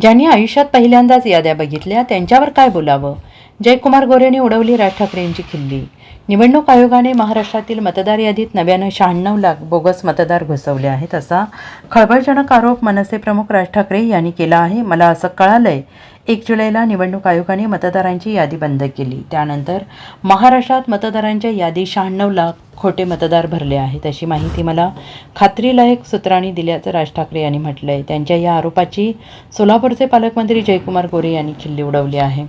ज्यांनी आयुष्यात पहिल्यांदाच याद्या बघितल्या त्यांच्यावर काय बोलावं? जयकुमार गोरेने उडवली राज ठाकरेंची खिल्ली. निवडणूक आयोगाने महाराष्ट्रातील मतदार यादीत नव्यानं शहाण्णव लाख बोगस मतदार घुसवले आहेत असा खळबळजनक आरोप मनसे प्रमुख राज ठाकरे यांनी केला आहे. मला असं कळालंय. एक जुलैला निवडणूक आयोगाने मतदारांची यादी बंद केली. त्यानंतर महाराष्ट्रात मतदारांच्या यादी शहाण्णव लाख खोटे मतदार भरले आहेत. अशी माहिती मला खात्रीलायक सूत्रांनी दिल्याचं राज ठाकरे यांनी म्हटलं आहे त्यांच्या या आरोपाची सोलापूरचे पालकमंत्री जयकुमार गोरे यांनी खिल्ली उडवली आहे.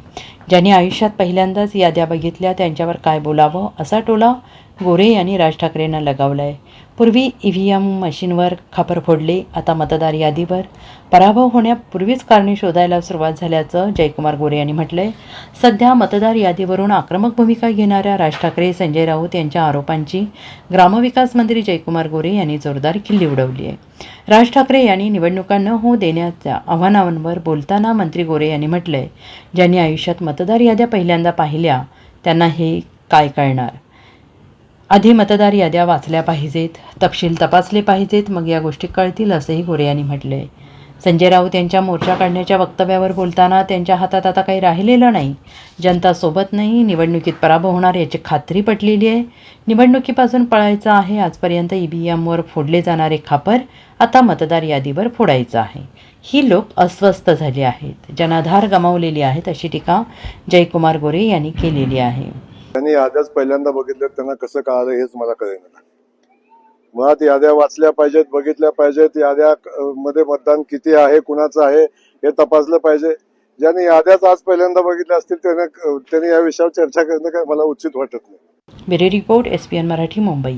ज्यांनी आयुष्यात पहिल्यांदाच याद्या बघितल्या त्यांच्यावर काय बोलावं असा टोला गोरे यांनी राज ठाकरेंना लगावला आहे पूर्वी ई व्ही एम मशीनवर खापर फोडले आता मतदार यादीवर. पराभव होण्यापूर्वीच कारणे शोधायला सुरुवात झाल्याचं जयकुमार गोरे यांनी म्हटलंय. सध्या मतदार यादीवरून आक्रमक भूमिका घेणाऱ्या राज ठाकरे संजय राऊत यांच्या आरोपांची ग्रामविकास मंत्री जयकुमार गोरे यांनी जोरदार खिल्ली उडवली आहे. राज ठाकरे यांनी निवडणुका न होऊ देण्याच्या आव्हानांवर बोलताना मंत्री गोरे यांनी म्हटलंय ज्यांनी आयुष्यात मतदार याद्या पहिल्यांदा पाहिल्या त्यांना हे काय कळणार? आधी मतदार याद्या वाचल्या पाहिजेत तपशील तपासले पाहिजेत मग या गोष्टी कळतील असंही गोरे यांनी म्हटलं. आहे संजय राऊत यांच्या मोर्चा काढण्याच्या वक्तव्यावर बोलताना त्यांच्या हातात आता काही राहिलेलं नाही. जनता सोबत नाही निवडणुकीत पराभव होणार याची खात्री पटलेली आहे. निवडणुकीपासून पळायचं आहे आजपर्यंत ई व्ही एमवर फोडले जाणारे खापर आता मतदार यादीवर फोडायचं आहे. ही लोक अस्वस्थ झाली आहेत. जनाधार गमावलेली आहेत अशी टीका जयकुमार गोरे यांनी केलेली आहे. त्यांनी याद्याच पहिल्यांदा बघितल्या त्यांना कसं कळालं हेच मला कळेना. मुळात याद्या वाचल्या पाहिजेत बघितल्या पाहिजेत याद्या मध्ये मतदान किती आहे कुणाचं आहे हे तपासलं पाहिजे. ज्यांनी याद्याच आज पहिल्यांदा बघितल्या असतील त्याने त्यांनी या विषयावर चर्चा करणं काय मला उचित वाटत नाही. Report S P N Marathi Mumbai.